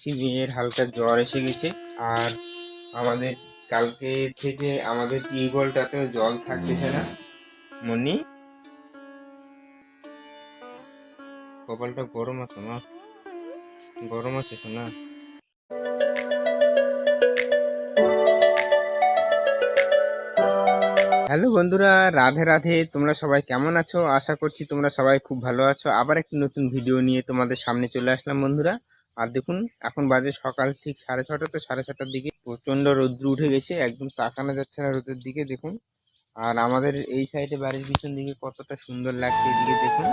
দেখছি মেয়ের হালকা জ্বর এসে গেছে। আর আমাদের কালকে থেকে আমাদের টিউবওয়েলটাতেও জল থাকতেছে না। মনি কপালটা গরম আছে মা। গরম আছে না? হ্যালো বন্ধুরা, রাধে রাধে। তোমরা সবাই কেমন আছো? আশা করছি তোমরা সবাই খুব ভালো আছো। আবার একটি নতুন ভিডিও নিয়ে তোমাদের সামনে চলে আসলাম বন্ধুরা। আর দেখুন, এখন বাজে সকাল ঠিক সাড়ে ছটা, তো সাড়ে ছটার দিকে প্রচণ্ড রৌদ্র উঠে গেছে, একদম তাকানো যাচ্ছে না রোদের দিকে, দেখুন। আর আমাদের এই সাইডে বাড়ির পিছন দিকে কতটা সুন্দর লাগছে এদিকে, দেখুন।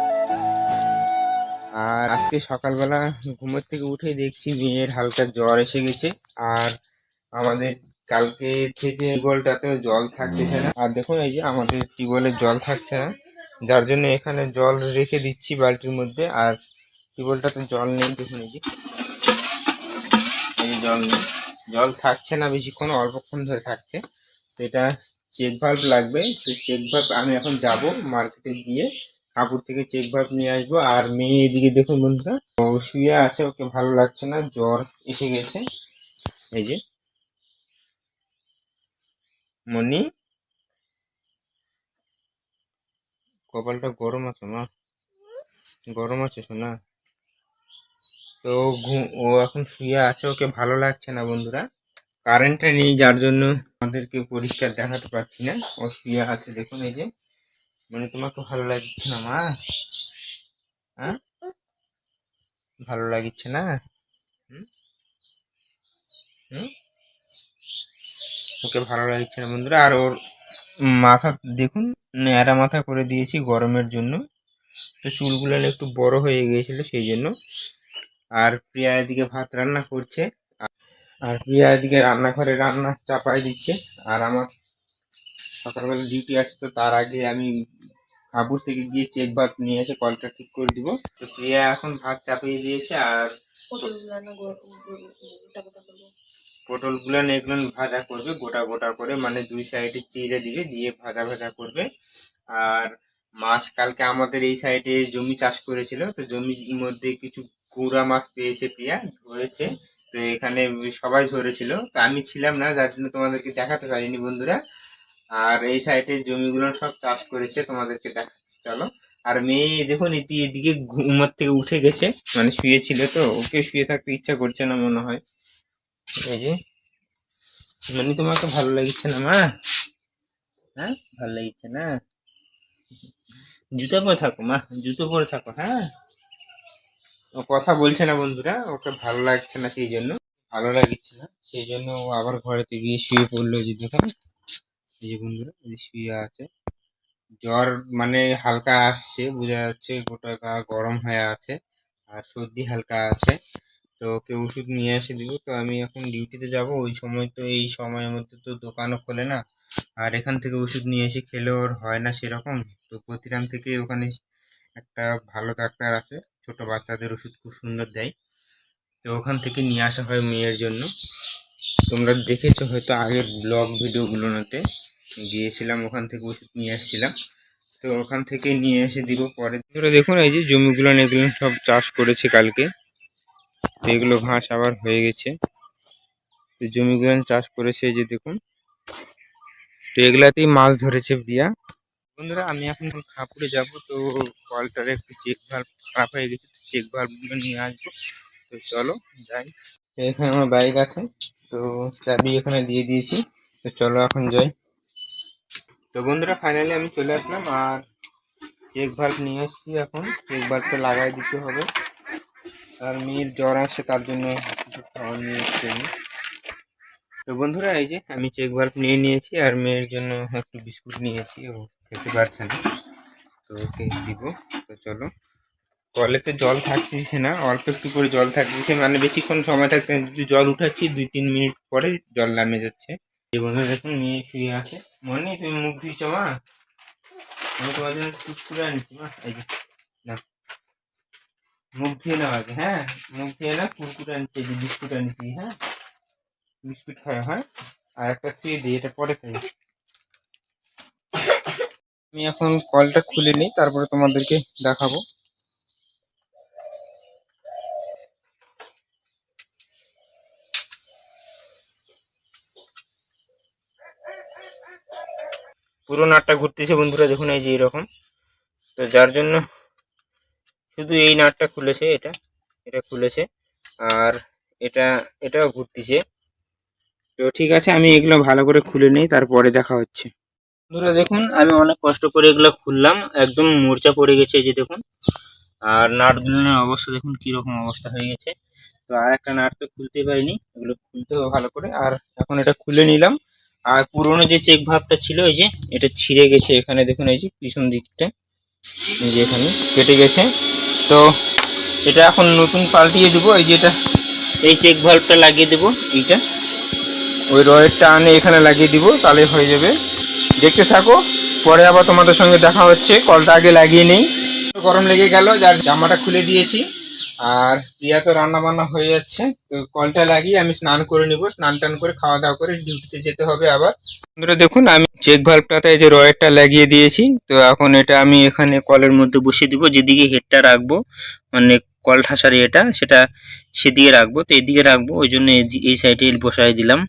আর আজকে সকালবেলা ঘুমের থেকে উঠে দেখছি মেয়ের হালকা জ্বর এসে গেছে, আর আমাদের কালকে থেকে টিউবওয়েলটাতে জল থাকতেছে না। আর দেখুন, এই যে আমাদের টিউবওয়েলের জল থাকছে না, যার জন্য এখানে জল রেখে দিচ্ছি বালতির মধ্যে, আর টিউবওয়েলটাতে জল নেই, দেখুন এই যে। এই যে জল জল থাকছে না বেশিক্ষণ, অল্পক্ষণ ধরে থাকছে। তো এটা চেক ভাল্ব লাগবে। তো চেক ভাল্ব আমি এখন যাব মার্কেটে গিয়ে কাপড় থেকে চেক ভাল্ব নিয়ে আসব। আর মেয়ে এদিকে দেখুন বন্ধুরা শুয়ে আছে, ওকে ভালো লাগছে না, জ্বর এসে গেছে। এই যে। মনি কপালটা গরম আছে মা। গরম আছে শোনা তো ও এখন শুয়ে আছে, ওকে ভালো লাগছে না বন্ধুরা। কারেন্টটা নেই, যার জন্য আমাদেরকে পরিষ্কার দেখাতে পারছি না। ও শুয়ে আছে, দেখুন এই যে। মানে তোমাকে ভালো লাগছে না, মা? হ্যাঁ? ভালো লাগছে না? ওকে ভালো লাগছে না বন্ধুরা। আর ওর মাথা, দেখুন, ন্যাড়া মাথা করে দিয়েছি গরমের জন্য। তো চুলগুলো একটু বড় হয়ে গিয়েছিল, সেই জন্য আর প্রিয়া এদিকে ভাত রান্না করছে, আর প্রিয়া এদিকে রান্নাঘরে রান্না চাপাই দিচ্ছে, আর আমার সকালবেলা ডিউটি আছে তো তার আগে আমি কাপড় থেকে গিয়ে চেক ভাত নিয়ে এসে কলটা ঠিক করে দিব। তো প্রিয়া এখন ভাত চাপিয়ে দিয়েছে আর পটলগুলো এগুলো ভাজা করবে, গোটা গোটা করে মানে দুই সাইডে চিড়ে দিবে, দিয়ে ভাজা ভাজা করবে। আর মাছ কালকে আমাদের এই সাইডে জমি চাষ করেছিল, তো জমির মধ্যে কিছু গুঁড়া মাছ পেয়েছে প্রিয়া ধরেছে। তো এখানে সবাই ধরেছিল। তো আমি ছিলাম না, যার জন্য তোমাদেরকে দেখাতে পারিনি বন্ধুরা। আর এই সাইডে জমিগুলো সব চাষ করেছে, তোমাদেরকে দেখাচ্ছি, চলো। আর মেয়ে, দেখুন, এটি এদিকে ঘুমার থেকে উঠে গেছে। মানে শুয়েছিল তো, ওকে শুয়ে থাকতে ইচ্ছা করছে না মনে হয়। এই যে মানে তোমাকে ভালো লাগছে না, মা? হ্যাঁ ভালো লাগছে না? জুতো পরে থাকো, মা। জুতো পরে থাকো হ্যাঁ? ও কথা বলছে না বন্ধুরা, ওকে ভালো লাগছে না সেই জন্য। ভালো লাগছে না, সেই জন্য ও আবার ঘরেতে গিয়ে শুয়ে পড়ল যে দেখেন এই যে বন্ধুরা শুয়ে আছে। জ্বর মানে হালকা আসছে, বোঝা যাচ্ছে গোটা গা গরম হয়ে আছে, আর সর্দি হালকা আছে। তো ওকে ওষুধ নিয়ে এসে দিব। তো আমি এখন ডিউটিতে যাব, ওই সময় তো, এই সময়ের মধ্যে তো দোকানও খোলে না। আর এখান থেকে ওষুধ নিয়ে এসে খেলে ওর হয় না সেরকম। তো প্রতিরাম থেকে ওখানে একটা ভালো ডাক্তার আছে। ছোট বাচ্চাদের ওষুধ খুব সুন্দর দেয়। তো ওখান থেকে নিয়ে আসা হয় মেয়ের জন্য। তোমরা দেখেছ হয়তো আগের ব্লগ ভিডিওগুলোতে, গিয়েছিলাম ওখান থেকে ওষুধ নিয়ে আসছিলাম। তো ওখান থেকে নিয়ে এসে দিব পরে। তোমরা দেখুন এই যে জমিগুলো এগুলো সব চাষ করেছে কালকে। তো এগুলো ঘাস আবার হয়ে গেছে। তো জমিগুলো চাষ করেছে এই যে দেখুন। তো এগুলাতেই মাছ ধরেছে প্রিয়া বন্ধুরা, আমি এখন খাপুরে যাব, তো কলটার একটু চেক ভাল্ব খারাপ হয়ে গেছে চেক ভাল্বগুলো নিয়ে আসব। তো চলো যাই। এখানে আমার বাইক আছে, তো চাবি এখানে দিয়ে দিয়েছি, তো চলো এখন যাই। তো বন্ধুরা ফাইনালি আমি চলে আসলাম, আর চেক ভাল্ব নিয়ে এসেছি এখন। চেক ভাল্বটা লাগাই দিতে হবে। আর মেয়ের জ্বর আসছে, তার জন্য কিছু নিয়ে এসছি তো বন্ধুরা, এই যে আমি চেক ভাল্ব নিয়ে নিয়েছি, আর মেয়ের জন্য একটু বিস্কুট নিয়েছি ও খেতে পারছে না তো ওকে দিব। তো চলো। কলে তো জল থাকতেছে না, অল্প একটু করে জল থাকতেছে। মানে বেশিক্ষণ সময় থাকতে জল উঠাচ্ছি দুই তিন মিনিট পরে জল নামে যাচ্ছে। এই বন্ধুরা দেখুন, মেয়ে শুয়ে আছে। মনে তুমি মুখ দিচ্ছ মা? আমি তোমার জন্য কুকুরে আনছি, মা। এই যে না মুখ ধুয়ে নেওয়া আগে হ্যাঁ? মুখ ধুয়ে না কুরকুরে আনছি, এই যে বিস্কুট আনছি হ্যাঁ? বিস্কুট খাওয়া হয়? আর একটা খেয়ে দিই এটা পরে খাই। আমি এখন কলটা খুলে নিই, তারপরে তোমাদেরকে দেখাবো। পুরো নাটটা ঘুরতেছে বন্ধুরা, দেখুন এই যে এরকম। তো যার জন্য শুধু এই নাটটা খুলেছে, এটা এটা খুলেছে, আর এটা, এটাও ঘুরতেছে। তো ঠিক আছে, আমি এগুলো ভালো করে খুলে নিই, তারপরে দেখা হচ্ছে। বন্ধুরা দেখুন, আমি অনেক কষ্ট করে এগুলো খুললাম। একদম মোর্চা পড়ে গেছে এই যে দেখুন। আর নাট নাটগুলোর অবস্থা দেখুন, কীরকম অবস্থা হয়ে গেছে। তো আর একটা নাট তো খুলতে পারিনি, এগুলো খুলতে হবে ভালো করে। আর এখন এটা খুলে নিলাম। আর পুরোনো যে চেক ভাবটা ছিল, এই যে এটা ছিঁড়ে গেছে এখানে, দেখুন এই যে পিছন দিকটা। এই যে এখানে কেটে গেছে। তো এটা এখন নতুন পাল্টিয়ে দেবো, এই যে এটা, এই চেক ভাল্বটা লাগিয়ে দেবো, এইটা। ওই রয়েরটা আনে এখানে লাগিয়ে দিব, তাহলে হয়ে যাবে। দেখতে থাকো। পরে আবার তোমাদের সঙ্গে দেখা হচ্ছে। কলটা আগে লাগিয়ে নেই। গরম লেগে গেল, যার জামাটা খুলে দিয়েছি। আর প্রিয়া তো রান্না বান্না হয়ে যাচ্ছে। তো কলটা লাগিয়ে আমি স্নান করে নিব। স্নান টান করে খাওয়া দাওয়া করে ডিউটিতে যেতে হবে আবার। বন্ধুরা, দেখুন, আমি চেক ভাল্বটাতে যে রয়েরটা লাগিয়ে দিয়েছি। তো এখন এটা আমি এখানে কলের মধ্যে বসিয়ে দিব। যেদিকে হেডটা রাখব মানে কল ঠাসারি এটা, সেটা সেদিকে রাখব। তো এদিকে রাখব, ওই জন্য এই সাইডে বসাই দিলাম।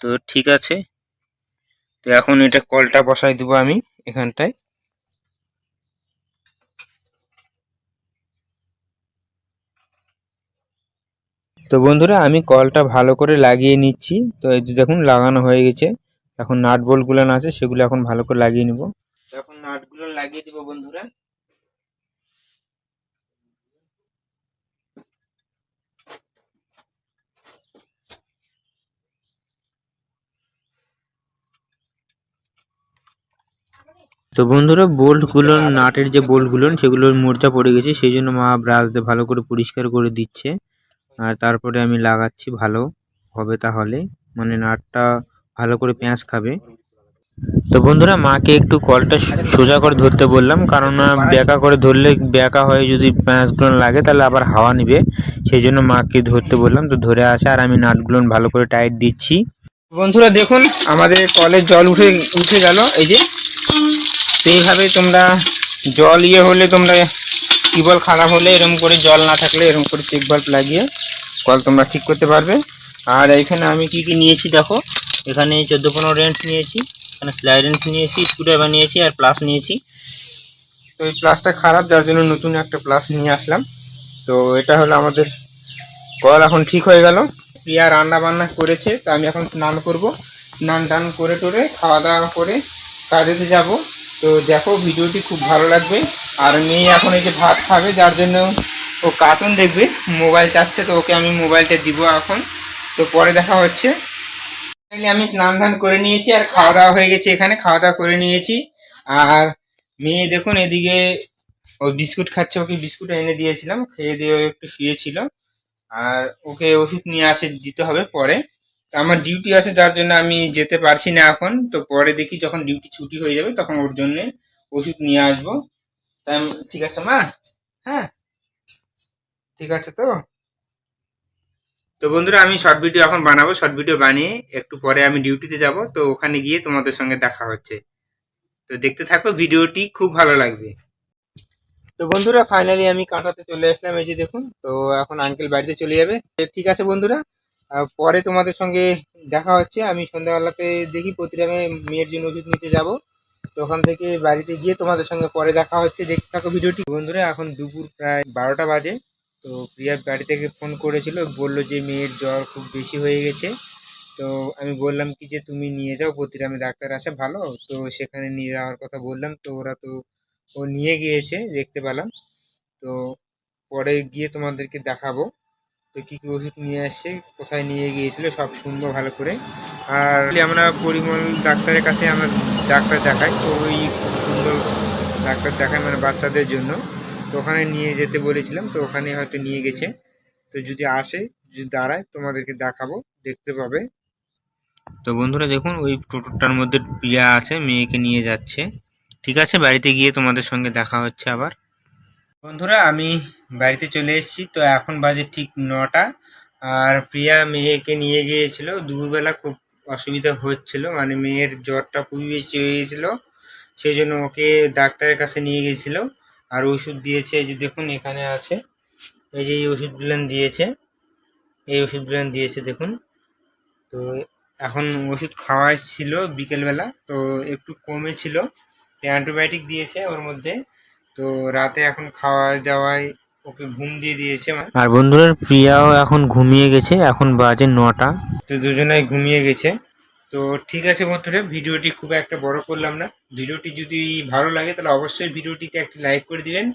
তো ঠিক আছে। তো এখন এটা কলটা বসাই দিব আমি এখানটায়। তো বন্ধুরা, আমি কলটা ভালো করে লাগিয়ে নিচ্ছি। তো এই দেখুন, লাগানো হয়ে গেছে। এখন নাট বোল্টগুলো আছে, সেগুলো এখন ভালো করে লাগিয়ে নিব। এখন নাটগুলো লাগিয়ে দিব বন্ধুরা। তো বন্ধুরা বোল্টগুলো নাটের যে বোল্টগুলো সেগুলোর মোর্চা পড়ে গেছে, সেই জন্য মা ব্রাশ দিয়ে ভালো করে পরিষ্কার করে দিচ্ছে। আর তারপরে আমি লাগাচ্ছি ভালো, হবে তাহলে। মানে নাটটা ভালো করে পেঁয়াজ খাবে। তো বন্ধুরা, মাকে একটু কলটা সোজা করে ধরতে বললাম কারণ ব্যাকা করে ধরলে ব্যাকা হয়ে যদি পেঁয়াজগুলো লাগে, তাহলে আবার হাওয়া নিবে। সেই জন্য মাকে ধরতে বললাম, তো ধরে আসে আর আমি নাটগুলো ভালো করে টাইট দিচ্ছি। বন্ধুরা, দেখুন, আমাদের কলের জল উঠে উঠে গেল, এই যে। তো এইভাবে তোমরা জল ইয়ে হলে তোমরা টিউবওয়েল খারাপ হলে এরকম করে জল না থাকলে এরকম করে চেক বাল্ব লাগিয়ে কল তোমরা ঠিক করতে পারবে। আর এখানে আমি কি কি নিয়েছি দেখো? এখানে চোদ্দ পনেরো রেন্ট নিয়েছি, এখানে স্লাই রেন্ট নিয়েছি, স্ক্রুড্রাইভার নিয়েছি আর প্লাস নিয়েছি। তো এই প্লাসটা খারাপ, যার জন্য নতুন একটা প্লাস নিয়ে আসলাম। তো এটা হলো আমাদের কল, এখন ঠিক হয়ে গেল। প্রিয়া রান্না বান্না করেছে, তো আমি এখন স্নান করব। স্নান টান করে টোরে খাওয়া দাওয়া করে কাজেতে যাব। তো দেখো ভিডিওটি খুব ভালো লাগবে। আর মেয়ে এখন এই যে ভাত খাবে, যার জন্য ও কার্টুন দেখবে মোবাইল চাচ্ছে, তো ওকে আমি মোবাইলটা দিব এখন। তো পরে দেখা হচ্ছে। আমি স্নান ধান করে নিয়েছি, আর খাওয়া দাওয়া হয়ে গেছে এখানে, খাওয়া দাওয়া করে নিয়েছি। আর মেয়ে দেখুন এদিকে ও বিস্কুট খাচ্ছে, ওকে বিস্কুট এনে দিয়েছিলাম, খেয়ে দিয়ে একটু শুয়েছিল। আর ওকে ওষুধ নিয়ে আসে দিতে হবে পরে। আমার ডিউটি আছে, যার জন্য আমি যেতে পারছি না এখন। তো পরে দেখি যখন ডিউটি ছুটি হয়ে যাবে, তখন ওর জন্য ওষুধ নিয়ে আসব। ঠিক আছে মা? হ্যাঁ? ঠিক আছে তো? তো বন্ধুরা, আমি শর্ট ভিডিও এখন বানাবো। শর্ট ভিডিও বানিয়ে একটু পরে আমি ডিউটিতে যাব। তো ওখানে গিয়ে তোমাদের সঙ্গে দেখা হচ্ছে। তো দেখতে থাকো, ভিডিওটি খুব ভালো লাগবে। তো বন্ধুরা ফাইনালি আমি কাঁটাতে চলে আসলাম। এই যে দেখুন, তো এখন আঙ্কেল বাড়িতে চলে যাবে। ঠিক আছে বন্ধুরা? পরে তোমাদের সঙ্গে দেখা হচ্ছে। আমি সন্ধ্যাবেলাতে দেখি প্রতিরামে মেয়ের জন্য ওষুধ নিতে যাব। তো ওখান থেকে বাড়িতে গিয়ে তোমাদের সঙ্গে পরে দেখা হচ্ছে। দেখতে থাকো ভিডিওটি। বন্ধুরা, এখন দুপুর প্রায় বারোটা বাজে। তো প্রিয়া বাড়ি থেকে ফোন করেছিল। বলল যে, মেয়ের জ্বর খুব বেশি হয়ে গেছে। তো আমি বললাম কি যে, তুমি নিয়ে যাও, প্রতিরামে ডাক্তার আসে, ভালো? তো সেখানে নিয়ে যাওয়ার কথা বললাম। তো ওরা তো, ও নিয়ে গিয়েছে, দেখতে পেলাম। তো পরে গিয়ে তোমাদেরকে দেখাবো। তো কী কী ওষুধ নিয়ে আসছে কোথায় নিয়ে গিয়েছিল, সব শুনব ভালো করে। আর আমরা পরিমল ডাক্তারের কাছে আমরা ডাক্তার দেখাই, তো ওই সুন্দর ডাক্তার দেখায় মানে বাচ্চাদের জন্য। তো ওখানে নিয়ে যেতে বলেছিলাম, তো ওখানে হয়তো নিয়ে গেছে। তো যদি আসে, যদি দাঁড়ায়, তোমাদেরকে দেখাবো, দেখতে পাবে। তো বন্ধুরা দেখুন, ওই টোটোটার মধ্যে প্রিয়া আছে, মেয়েকে নিয়ে যাচ্ছে। ঠিক আছে, বাড়িতে গিয়ে তোমাদের সঙ্গে দেখা হচ্ছে আবার। বন্ধুরা, আমি বাড়িতে চলে এসেছি। তো এখন বাজে ঠিক নটা। আর প্রিয়া মেয়েকে নিয়ে গিয়েছিল। দুপুরবেলা খুব অসুবিধা হচ্ছিল। মানে মেয়ের জ্বরটা খুবই বেশি হয়ে গিয়েছিল। সেই জন্য ওকে ডাক্তারের কাছে নিয়ে গিয়েছিল। আর ওষুধ দিয়েছে। এই যে দেখুন, এখানে আছে। এই যে এই ওষুধগুলো দিয়েছে। এই ওষুধগুলো দিয়েছে, দেখুন। তো এখন ওষুধ খাওয়াই ছিল বিকেলবেলা। তো একটু কমে ছিল। অ্যান্টিবায়োটিক দিয়েছে ওর মধ্যে। তো রাতে এখন খাওয়া দাওয়ায় ওকে ঘুম দিয়ে দিয়েছে। আর বন্ধুরা প্রিয়াও এখন ঘুমিয়ে গেছে এখন বাজে নটা। তো দুজনাই ঘুমিয়ে গেছে। তো ঠিক আছে বন্ধুরা ভিডিওটি খুব একটা বড় করলাম না। ভিডিওটি যদি ভালো লাগে তাহলে অবশ্যই ভিডিওটিতে একটি লাইক করে দিবেন।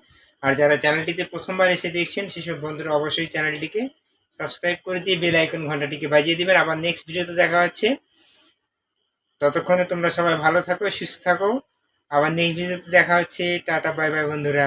আর যারা চ্যানেলটিতে প্রথমবার এসে দেখছেন সেসব বন্ধুরা অবশ্যই চ্যানেলটিকে সাবস্ক্রাইব করে দিয়ে বেল আইকন ঘন্টাটিকে বাজিয়ে দিবেন। আবার নেক্সট ভিডিওতে দেখা হচ্ছে। ততক্ষণে তোমরা সবাই ভালো থাকো সুস্থ থাকো। আবার নেক্সট ভিডিওতে দেখা হচ্ছে টাটা বাই বাই বন্ধুরা।